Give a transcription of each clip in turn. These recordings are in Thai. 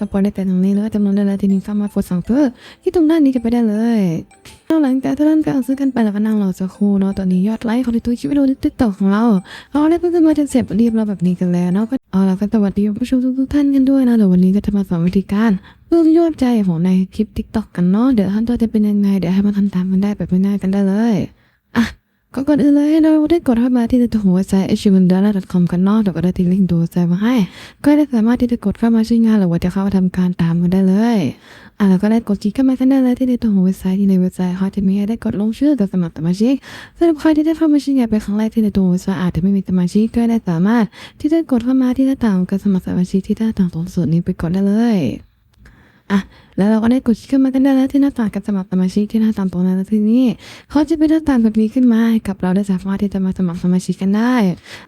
สปอยได้แต่ตรงนี้เลยจำนวนได้แล้วทีนี้เข้ามาโฟสั่งเพื่อที่ตรงด้านนี้กันไปได้เลยหลังจากที่ท่านการซื้อกันไปแล้วก็นั่งรอสักคู่เนาะตอนนี้ยอดไลค์ของตัวคลิปวิดีโอในติ๊กต็อกของเราเอาได้เพิ่งมาจนเสร็จเรียบร้อยแบบนี้กันแล้วเนาะก็เอาละก็สวัสดีผู้ชมทุกท่านกันด้วยนะเดี๋ยววันนี้ก็จะมาสอนวิธีการเพิ่มยอดใจของในคลิปติ๊กต็อกกันเนาะเดี๋ยวท่านตัวจะเป็นยังไงเดี๋ยวให้มาทำตามกันได้แบบง่ายๆกันได้เลย ก็ก่อนอื่นเลยเราได้กดเข้ามาที่ตัวหัวใจ h u m a n d a l a c o m กันนอกเดี๋ยวก็ได้ทิ้งลิงก์ตัวใจมาให้ ก็ได้สามารถที่จะกดเข้ามาใช้งานหรือว่าจะเข้ามาทำการตามกันได้เลยอะแล้วก็ได้กดคลิกเข้ามากันได้เลยที่ในตัวหัวเว็บไซต์ที่ในเว็บไซต์เขาจะมีให้ได้กดลงชื่อกับสมัครสมาชิกสำหรับใครที่ได้เข้ามาใช้งานเป็นครั้งแรกที่ในตัวเว็บไซต์อาจจะไม่มีสมาชิกก็ได้สามารถที่จะกดเข้ามาที่หน้าต่างการสมัครสมาชิกที่หน้าต่างตรงส่วนนี้ไปกดได้เลย อะแล้วเราก็ได้กดคลิกเข้ามากันได้แล้วที่หน้าต่างการสมัครสมาชิกที่หน้าต่างตรงนั้นแล้วทีนี้เขาจะเป็นหน้าต่างแบบนี้ขึ้นมาให้กับเราได้สามารถที่จะมาสมัครสมาชิกกันได้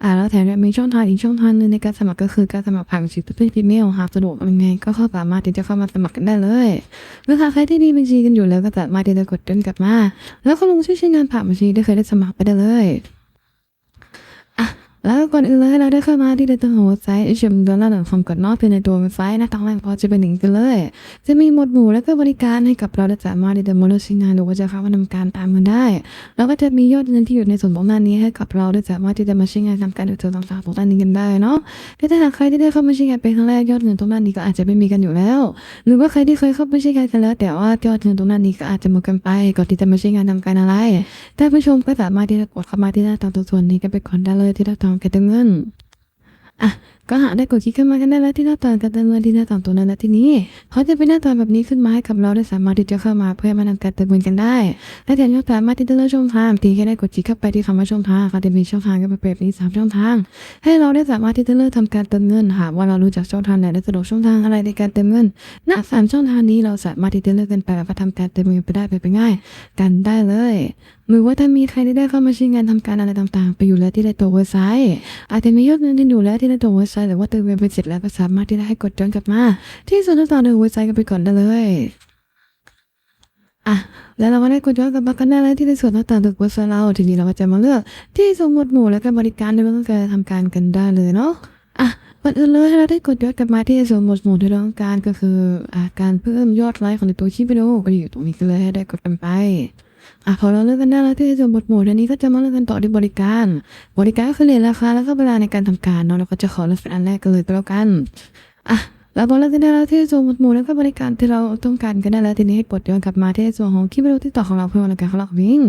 อ่าแล้วแถมยังมีช่องทางอีกช่องทางหนึงในการสมัครก็คือการสมัครผ่านบัญชีตู้อีเมลหากสะดวกยังไงก็เข้าสามารถที่จะเข้ามาสมัครกันได้เลยหรือหากใครที่มีบัญชีกันอยู่แล้วก็สามารถที่จะกดเดินกลับมา แล้วก็ลงชื่อใช้งานผ่านบัญชีได้เคยได้สมัครไปได้เลย แล้วก่อนอื่นเลยเราได้เข้ามาที่ตัวหัวเว็บไซต์ชมดอลลาร์หนึ่งคอมกดนอกเป็นในตัวเว็บไซต์น้าต่างแรกพอจะเป็นหนึ่งกันเลย จะมีหมวดหมู่และก็บริการให้กับเราได้สามารถที่จะมอนิเตอร์งานหรือว่าจะเข้ามาทำการตามกันได้ แล้วก็จะมียอดเงินที่อยู่ในส่วนของด้านนี้ให้กับเราได้สามารถที่จะมาใช้งานทำการดูตัวต่างๆตรงด้านนี้กันได้เนาะแต่ถ้าหากใครที่ได้เข้ามาใช้งานเป็นครั้งแรกยอดเงินตรงด้านนี้ก็อาจจะไม่มีกันอยู่แล้ว หรือว่าใครที่เคยเข้ามาใช้งานกันแล้ว แต่ว่ายอดเงินตรงด้านนี้ก็อาจจะหมดกันไปก่อนที่จะมาใช้งานทำการอะไรแต่ผู้ชมก็สามารถที่จะกดเข้ามาที่หน้าตางตัวส่วนนี้กันไปก่อนได้เลยที่หน้าตางการเติมเงินอะ ก็หาได้กดคลิกเข้ามากันได้แล้วที่หน้าต่างการเติมเงินที่หน้าต่างตัวนั้นและที่นี้เขาจะเป็นหน้าต่างแบบนี้ขึ้นมาให้กับเราได้สามารถที่จะเข้ามาเพื่อมาทำการเติมเงินกันได้และแถมยังสามารถที่จะเลือกช่องทางเพียงแค่ได้กดคลิกเข้าไปที่คำว่าช่องทางเขาจะมีช่องทางกันแบบนี้สามช่องทาง ให้เราได้สามารถที่จะเลือกทำการเติมเงินหากว่าเรารู้จักช่องทางไหนและสะดวกช่องทางอะไรในการเติมเงินณสามช่องทางนี้เราสามารถที่จะเลือกกันไปแล้วก็ทำการเติมเงินไปได้ไปง่าย กันได้เลยหรือว่าถ้ามีใครที่ได้เข้ามาใช้งานทำการอะไรต่างๆ ไปอยู่แล้วที่ในตัวเว็บไซต์อาจจะมียอดเงินที่อยู่แล้วที่ในตัวเว็บไซต์หรือว่าเติมเงินไปเสร็จแล้วก็สามารถที่จะให้กดย้อนกลับมา ที่ส่วนต่างๆในเว็บไซต์กันไปก่อนได้เลยอะแล้วเราก็ได้กดย้อนกลับมากันได้แล้วที่ในส่วนต่างๆในเว็บไซต์เราทีนี้เราก็จะมาเลือกที่สมมติหมู่และก็บริการในเรื่องการทำการกันได้เลยเนาะอะก่อนอื่นเลยเราได้กดย้อนกลับมาที่ส่วนหมวดหมู่ที่เราต้องการก็คืออ่าการเพิ่มยอดไลค์ของในตัวคลิปวิดีโอก็อยู่ตรงนี้กันเลยให้ได้กดกันไป อะพอเราเลือกกันได้แล้วที่ส่วนบทหมู่ทีนี้ก็จะมาเลือกกันต่อที่บริการ บริการก็คือเรียนราคาแล้วก็เวลาในการทำการเนาะเราก็จะขอเลือกเป็นอันแรกกันเลยก็แล้วกันอะแล้วพอเลือกกันได้แล้วที่ส่วนบทหมู่แล้วก็บริการที่เราต้องการกันได้แล้วทีนี้ให้กดย้อนกลับมาที่ส่วนของคลิปวิดีโอที่ต่อของเราเพื่อวันการของเราวิ่ง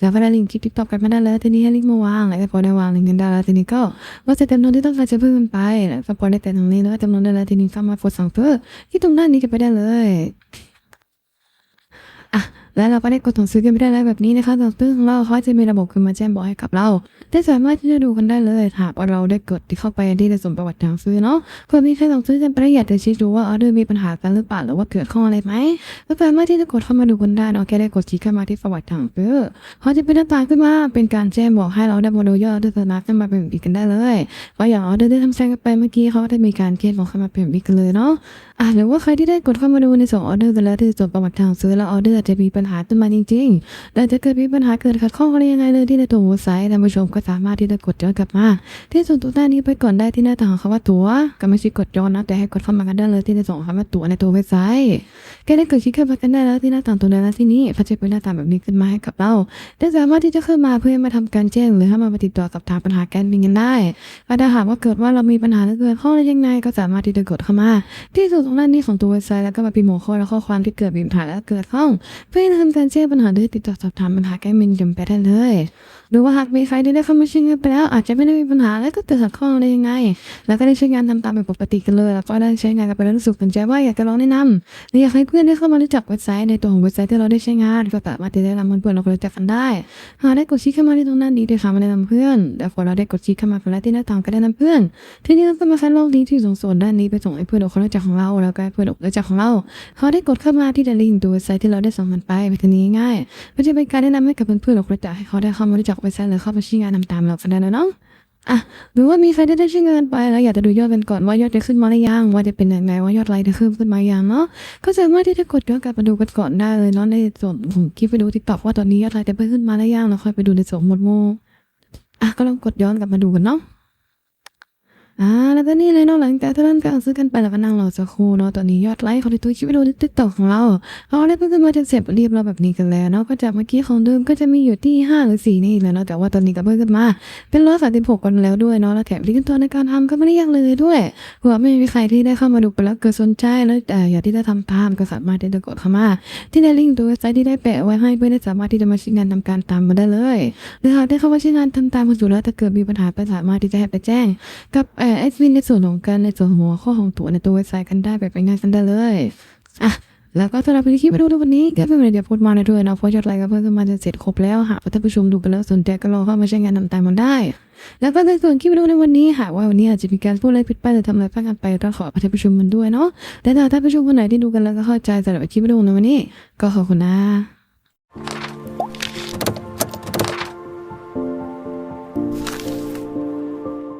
แล้วก็ได้ลิงก์คลิปติ๊กต็อกกันมาได้แล้วทีนี้ให้ลิงก์มาวางแล้วก็พอได้วางลิงก์กันได้แล้วทีนี้ก็ว่าจะจำนวนที่ต้องการจะเพิ่มมันไปแล้วก็พอได้แต่ตรงนี้แล้วก็จำนวนได้แล้วทีนี้เข้ามากดสั่งเพิ่มที่ตรงด้านนี้กันไปได้เลยอะ แล้วเราก็ได้กดสั่งซื้อกันไม่ได้แล้วแบบนี้นะคะสั่งซื้อของเราเขาจะมีระบบขึ้นมาแจ้งบอกให้กับเราได้สามารถที่จะดูกันได้เลยหากว่าเราได้กดที่เข้าไปที่ในส่วนประวัติสั่งซื้อเนาะเพื่อมีใครสั่งซื้อกันประหยัดจะชี้ดูว่าออเดอร์มีปัญหากันหรือเปล่าหรือว่าเกิดข้ออะไรไหมก็สามารถที่จะกดเข้ามาดูกันได้เนาะแค่ได้กดคลิกเข้ามาที่ประวัติสั่งซื้อเขาจะเป็นหน้าตาขึ้นมาเป็นการแจ้งบอกให้เราได้มาดูยอดออเดอร์สนับขึ้นมาเป็นแบบนี้กันได้เลยว่าอย่างออเดอร์ที่ทำแซงกันไปเมื่อกี้เขาได้มีการเขียนบอกเข้ามาเป็นแบบนี้กันเลยเนาะอะหรือว่าใครที่ได้กดเข้ามาดูในส่งออเดอร์ไปแล้วที่จดประวัติทางซื้อแล้วออเดอร์จะมีปัญหาขึ้นมาจริงๆ แต่จะเกิดมีปัญหาเกิดขัดข้องอะไรยังไงเลยที่ในตัวเว็บไซต์ท่านผู้ชมก็สามารถที่จะกดย้อนกลับมา ที่ส่วนตัวหน้านี้ไปก่อนได้ที่หน้าต่างของคำว่าตัวก็ไม่ใช่กดย้อนนะแต่ให้กดเข้ามากันได้เลยที่ในส่งของคำว่าตัวในตัวเว็บไซต์แค่ได้กดคลิกเข้ามากันได้แล้วที่หน้าต่างตัวนั้นที่นี้เขาจะเป็นหน้าต่างแบบนี้ขึ้นมาให้กับเราได้สามารถที่จะเข้ามาเพื่อมาทำการแจ้งหรือให้มาติดต่อกับทางปัญหาการบินกันได้และถ้าหากว่าเกิดว่าเรามีปัญหาหรือเกิดข้อไรยังไงก็สามารถที่จะกดเข้ามา ที่สุดตรงด้านนี้ของตัวเว็บไซต์แล้วก็มาพิมพ์หัวข้อและข้อความที่เกิดมีปัญหาและเกิดข้องเพื่อทำการแจ้งปัญหาด้วยติดต่อสอบถามปัญหาแก้มินจำไปได้เลยหรือว่าหากมีใครที่ได้เข้ามาใช้งานไปแล้ว อาจจะไม่ได้มีปัญหาและก็เกิดขัดข้องอะไรยังไง แล้วก็ได้ใช้งานทำตามเป็นปกติกันเลย แล้วก็ได้ใช้งานกันไปแล้วรู้สึกสนใจว่าอยากจะลองแนะนำหรืออยากให้เพื่อนได้เข้ามารู้จักเว็บไซต์ในตัวของเว็บไซต์ที่เราได้ใช้งานก็สามารถที่จะได้นเพื่อนเรารู้จักกันได้ หากได้กดชี้เข้ามาที่ตรงนั้นดีเลยค่ะมาแนะนำเพื่อนแล้วพอเราได้กดชี้เข้ามาแล้วที่หน้าต่างก็ได้นำเพื่อนทีนี้เราก็มาคัดลอกลิงก์ที่ส่งส่วนด้านนี้ไปส่งให้เพื่อนเรารู้จักของเรา แล้วก็เพื่อนเรารู้จักของเราเขาได้กดเข้ามาที่ลิงก์ตัวเว็บไซต์ที่เราได้ส่งมันไปไปทีนี้ง่ายๆก็จะเป็นการแนะนำให้กับเพื่อนๆเรารู้จักให้เขาได้เข้ามารู้จักเว็บไซต์หรือเข้ามาใช้งานทำตามเราก็ได้นะเนาะอะหรือว่ามีใครได้ได้ใช้งานไปแล้วอยากจะดูยอดกันก่อนว่ายอดจะขึ้นมาหรือยังว่าจะเป็นยังไงว่ายอดไลค์จะขึ้นขึ้นมายังเนาะก็สามารถที่จะกดย้อนกลับมาดูกันก่อนได้เลยเนาะในส่วนของคลิปวิดีโอทิกตอกว่าตอนนี้ยอดไลค์จะเพิ่มขึ้นมาหรือยังแล้วค่อยไปดูในส่วนหมดหมู่อะก็ลองกดย้อนกลับมาดูกันเนาะ อ่าแล้วก็นี่เลยเนาะหลังจากที่เริ่มการซื้อกันไปแล้วก็นั่งรอสักครู่เนาะตอนนี้ยอดไลค์ของตัวคลิปวิดีโอในติ๊กต็อกของเราเอาได้เพิ่งขึ้นมาจะเสร็จเรียบร้อยแบบนี้กันแล้วเนาะก็จากเมื่อกี้ของเดิมก็จะมีอยู่ที่ห้าหรือสี่นี่แหละเนาะแต่ว่าตอนนี้ก็เพิ่มขึ้นมา เป็นร้อยสามสิบหกกันแล้วด้วยเนาะแล้วแถมลิงก์ตัวในการทำก็ไม่ได้ยากเลยด้วยเผื่อไม่มีใครที่ได้เข้ามาดูไปแล้วเกิดสนใจแล้วแต่อยากที่จะทำตามก็สามารถที่จะกดเข้ามา ที่ในลิงก์ตัวเว็บไซต์ที่ได้แปะไว้ให้เพื่อได้สามารถที่จะมาใช้งานทำการตามมาได้เลยหรือหากได้เข้ามาใช้งานทำตามมาสู่แล้วถ้าเกิดมีปัญหาก็สามารถที่จะให้ไปแจ้งกับอ่อแอดมินในส่วนของการในส่วนหัวข้อของตัวในตัวเว็บไซต์กันได้แบบง่ายๆกันได้เลยอะแล้วก็สำหรับคลิปวิดีโอในวันนี้ก็เป็นเวลาเดียวพูดมาในด้วยนะเพราะยอดไลค์ก็เพิ่มขึ้นมาจะเสร็จครบแล้วหากท่านผู้ชมดูไปแล้วสนใจก็ลองเข้ามาใช้งานทำตามมันได้ แล้วก็ในส่วนคลิปวิดีโอในวันนี้หากว่าวันนี้อาจจะมีการพูดอะไรผิดไปหรือทำอะไรพลาดกันไปก็ขออภัยท่านผู้ชมมันด้วยเนาะแต่ถ้าท่านผู้ชมคนไหนที่ดูกันแล้วก็เข้าใจสำหรับคลิปวิดีโอในวันนี้ ก็ขอบคุณนะ